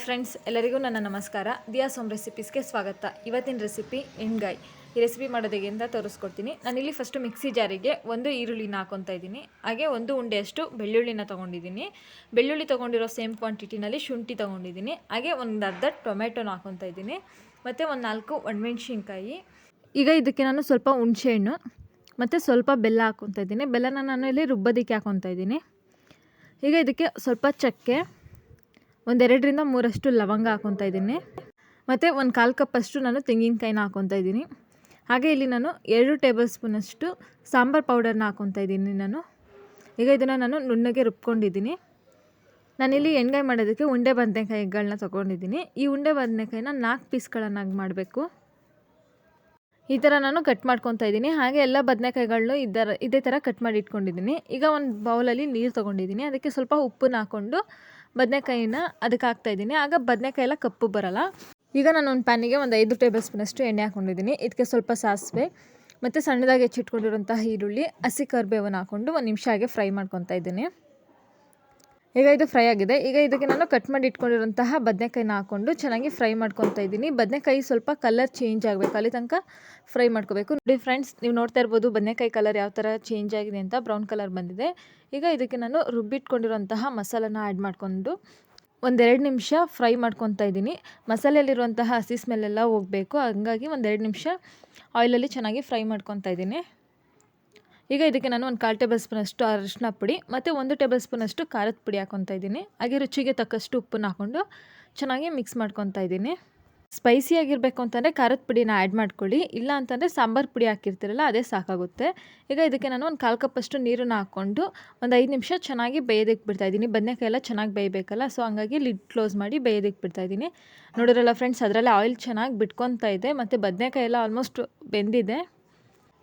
Friends ಎಲ್ಲರಿಗೂ ನನ್ನ ನಮಸ್ಕಾರ. ದಿಯಾ ಸೋಮ್ ರೆಸಿಪೀಸ್ಗೆ ಸ್ವಾಗತ. ಇವತ್ತಿನ ರೆಸಿಪಿ ಎಣ್ಗಾಯಿ. ಈ ರೆಸಿಪಿ ಮಾಡೋದು ಹೇಗೆ ಅಂತ ತೋರಿಸ್ಕೊಡ್ತೀನಿ. ನಾನಿಲ್ಲಿ ಫಸ್ಟು ಮಿಕ್ಸಿ ಜಾರಿಗೆ ಒಂದು ಈರುಳ್ಳಿನ ಹಾಕೊತಾ ಇದ್ದೀನಿ. ಹಾಗೆ ಒಂದು ಉಂಡೆಯಷ್ಟು ಬೆಳ್ಳುಳ್ಳಿನ ತೊಗೊಂಡಿದ್ದೀನಿ. ಬೆಳ್ಳುಳ್ಳಿ ತೊಗೊಂಡಿರೋ ಸೇಮ್ ಕ್ವಾಂಟಿಟಿನಲ್ಲಿ ಶುಂಠಿ ತೊಗೊಂಡಿದ್ದೀನಿ. ಹಾಗೆ ಒಂದು ಅರ್ಧ ಟೊಮೆಟೊನ ಹಾಕೊತಾ ಇದ್ದೀನಿ. ಮತ್ತು ಒಂದು ನಾಲ್ಕು ಒಣಮೆಣ್ಸಿನ್ಕಾಯಿ. ಈಗ ಇದಕ್ಕೆ ನಾನು ಸ್ವಲ್ಪ ಹುಣಸೆಹಣ್ಣು ಮತ್ತು ಸ್ವಲ್ಪ ಬೆಲ್ಲ ಹಾಕೊತಾ ಇದ್ದೀನಿ. ಬೆಲ್ಲನ ನಾನು ಇಲ್ಲಿ ರುಬ್ಬೋದಕ್ಕೆ ಹಾಕೊತಾ ಇದ್ದೀನಿ. ಈಗ ಇದಕ್ಕೆ ಸ್ವಲ್ಪ ಚಕ್ಕೆ ಒಂದೆರಡರಿಂದ ಮೂರಷ್ಟು ಲವಂಗ ಹಾಕೊತಾ ಇದ್ದೀನಿ. ಮತ್ತು ಒಂದು ಕಾಲು ಕಪ್ಪಷ್ಟು ನಾನು ತೆಂಗಿನಕಾಯಿನ ಹಾಕೊತಾ ಇದ್ದೀನಿ. ಹಾಗೆ ಇಲ್ಲಿ ನಾನು ಎರಡು ಟೇಬಲ್ ಸ್ಪೂನಷ್ಟು ಸಾಂಬಾರು ಪೌಡರ್ನ ಹಾಕೊತಾ ಇದ್ದೀನಿ ನಾನು. ಈಗ ಇದನ್ನು ನಾನು ನುಣ್ಣಗೆ ರುಬ್ಕೊಂಡಿದ್ದೀನಿ. ನಾನಿಲ್ಲಿ ಎಣ್ಗಾಯಿ ಮಾಡೋದಕ್ಕೆ ಉಂಡೆ ಬದನೆಕಾಯಿಗಳನ್ನ ತೊಗೊಂಡಿದ್ದೀನಿ. ಈ ಉಂಡೆ ಬದನೆಕಾಯಿನ ನಾಲ್ಕು ಪೀಸ್ಗಳನ್ನಾಗಿ ಮಾಡಬೇಕು. ಈ ಥರ ನಾನು ಕಟ್ ಮಾಡ್ಕೊತಾ ಇದ್ದೀನಿ. ಹಾಗೆ ಎಲ್ಲ ಬದನೆಕಾಯಿಗಳನ್ನು ಇದರ ಇದೇ ಥರ ಕಟ್ ಮಾಡಿ ಇಟ್ಕೊಂಡಿದ್ದೀನಿ. ಈಗ ಒಂದು ಬೌಲಲ್ಲಿ ನೀರು ತೊಗೊಂಡಿದ್ದೀನಿ. ಅದಕ್ಕೆ ಸ್ವಲ್ಪ ಉಪ್ಪನ್ನ ಹಾಕ್ಕೊಂಡು ಬದನೆಕಾಯಿನ ಅದಕ್ಕೆ ಹಾಕ್ತಾಯಿದ್ದೀನಿ ಆಗ ಬದನೆಕಾಯಿ ಎಲ್ಲ ಕಪ್ಪು ಬರಲ್ಲ. ಈಗ ನಾನು ಒಂದು ಪ್ಯಾನಿಗೆ ಒಂದು ಐದು ಟೇಬಲ್ ಸ್ಪೂನಷ್ಟು ಎಣ್ಣೆ ಹಾಕ್ಕೊಂಡಿದ್ದೀನಿ ಇದಕ್ಕೆ ಸ್ವಲ್ಪ ಸಾಸಿವೆ ಮತ್ತು ಸಣ್ಣದಾಗಿ ಹೆಚ್ಚಿಟ್ಕೊಂಡಿರುವಂತಹ ಈರುಳ್ಳಿ, ಹಸಿ ಕರಿಬೇವನ್ನು ಹಾಕ್ಕೊಂಡು ಒಂದು ನಿಮಿಷ ಹಾಗೆ ಫ್ರೈ ಮಾಡ್ಕೊತಾ ಇದ್ದೀನಿ. ಈಗ ಇದು ಫ್ರೈ ಆಗಿದೆ. ಈಗ ಇದಕ್ಕೆ ನಾನು ಕಟ್ ಮಾಡಿ ಇಟ್ಕೊಂಡಿರುವಂತಹ ಬದನೆಕಾಯಿನ ಹಾಕ್ಕೊಂಡು ಚೆನ್ನಾಗಿ ಫ್ರೈ ಮಾಡ್ಕೊತಾ ಇದ್ದೀನಿ. ಬದನೆಕಾಯಿ ಸ್ವಲ್ಪ ಕಲರ್ ಚೇಂಜ್ ಆಗಬೇಕು. ಅಲ್ಲಿ ತನಕ ಫ್ರೈ ಮಾಡ್ಕೋಬೇಕು. ನೋಡಿ ಫ್ರೆಂಡ್ಸ್ ನೀವು ನೋಡ್ತಾ ಇರ್ಬೋದು ಬದನೆಕಾಯಿ ಕಲರ್ ಯಾವ ಥರ ಚೇಂಜ್ ಆಗಿದೆ ಅಂತ ಬ್ರೌನ್ ಕಲರ್ ಬಂದಿದೆ. ಈಗ ಇದಕ್ಕೆ ನಾನು ರುಬ್ಬಿಟ್ಕೊಂಡಿರುವಂತಹ ಮಸಾಲನ ಆ್ಯಡ್ ಮಾಡಿಕೊಂಡು ಒಂದೆರಡು ನಿಮಿಷ ಫ್ರೈ ಮಾಡ್ಕೊತಾ ಇದ್ದೀನಿ. ಮಸಾಲೆಯಲ್ಲಿರುವಂತಹ ಹಸಿ ಸ್ಮೆಲ್ಲೆಲ್ಲ ಹೋಗಬೇಕು. ಹಂಗಾಗಿ ಒಂದೆರಡು ನಿಮಿಷ ಆಯಿಲಲ್ಲಿ ಚೆನ್ನಾಗಿ ಫ್ರೈ ಮಾಡ್ಕೊತಾ ಇದ್ದೀನಿ. ಈಗ ಇದಕ್ಕೆ ನಾನು ಒಂದು ಕಾಲು ಟೇಬಲ್ ಸ್ಪೂನಷ್ಟು ಅರಿಶಿನ ಪುಡಿ ಮತ್ತು ಒಂದು ಟೇಬಲ್ ಸ್ಪೂನಷ್ಟು ಖಾರದ ಪುಡಿ ಹಾಕ್ಕೊತಾ ಇದ್ದೀನಿ. ಹಾಗೆ ರುಚಿಗೆ ತಕ್ಕಷ್ಟು ಉಪ್ಪನ್ನು ಹಾಕ್ಕೊಂಡು ಚೆನ್ನಾಗಿ ಮಿಕ್ಸ್ ಮಾಡ್ಕೊತಾ ಇದ್ದೀನಿ. ಸ್ಪೈಸಿಯಾಗಿರಬೇಕು ಅಂತಂದರೆ ಖಾರದ ಪುಡಿನ ಆ್ಯಡ್ ಮಾಡ್ಕೊಳ್ಳಿ. ಇಲ್ಲ ಅಂತಂದರೆ ಸಾಂಬಾರು ಪುಡಿ ಹಾಕಿರ್ತೀರಲ್ಲ, ಅದೇ ಸಾಕಾಗುತ್ತೆ. ಈಗ ಇದಕ್ಕೆ ನಾನು ಒಂದು ಕಾಲು ಕಪ್ಪಷ್ಟು ನೀರನ್ನು ಹಾಕ್ಕೊಂಡು ಒಂದು ಐದು ನಿಮಿಷ ಚೆನ್ನಾಗಿ ಬೇಯೋದಕ್ಕೆ ಬಿಡ್ತಾಯಿದ್ದೀನಿ ಬದನೆಕಾಯಿ ಎಲ್ಲ ಚೆನ್ನಾಗಿ ಬೇಯಬೇಕಲ್ಲ, ಸೊ ಹಂಗಾಗಿ ಲಿಡ್ ಕ್ಲೋಸ್ ಮಾಡಿ ಬೇಯೋದಕ್ಕೆ ಬಿಡ್ತಾಯಿದ್ದೀನಿ ನೋಡಿರಲ್ಲ ಫ್ರೆಂಡ್ಸ್, ಅದರಲ್ಲಿ ಆಯಿಲ್ ಚೆನ್ನಾಗಿ ಬಿಟ್ಕೊತಾ ಇದೆ, ಮತ್ತು ಬದನೆಕಾಯಿ ಎಲ್ಲ ಆಲ್ಮೋಸ್ಟ್ ಬೆಂದಿದೆ.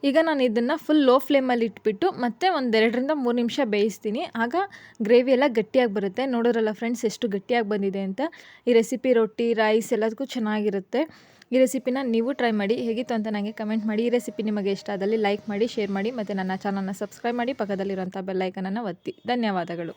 ಈಗ ನಾನು ಇದನ್ನು ಫುಲ್ ಲೋ ಫ್ಲೇಮಲ್ಲಿ ಇಟ್ಬಿಟ್ಟು ಮತ್ತೆ ಒಂದೆರಡರಿಂದ ಮೂರು ನಿಮಿಷ ಬೇಯಿಸ್ತೀನಿ. ಆಗ ಗ್ರೇವಿ ಎಲ್ಲ ಗಟ್ಟಿಯಾಗಿ ಬರುತ್ತೆ. ನೋಡೋರಲ್ಲ ಫ್ರೆಂಡ್ಸ್ ಎಷ್ಟು ಗಟ್ಟಿಯಾಗಿ ಬಂದಿದೆ ಅಂತ. ಈ ರೆಸಿಪಿ ರೊಟ್ಟಿ ರೈಸ್ ಎಲ್ಲದಕ್ಕೂ ಚೆನ್ನಾಗಿರುತ್ತೆ. ಈ ರೆಸಿಪಿನ ನೀವು ಟ್ರೈ ಮಾಡಿ. ಹೇಗಿತ್ತು ಅಂತ ನನಗೆ ಕಮೆಂಟ್ ಮಾಡಿ. ಈ ರೆಸಿಪಿ ನಿಮಗೆ ಇಷ್ಟ ಆದಲ್ಲಿ ಲೈಕ್ ಮಾಡಿ ಶೇರ್ ಮಾಡಿ, ಮತ್ತು ನನ್ನ ಚಾನಲ್ನ ಸಬ್ಸ್ಕ್ರೈಬ್ ಮಾಡಿ. ಪಕ್ಕದಲ್ಲಿರುವಂಥ ಬೆಲ್ಲೈಕನನ್ನು ಒತ್ತಿ. ಧನ್ಯವಾದಗಳು.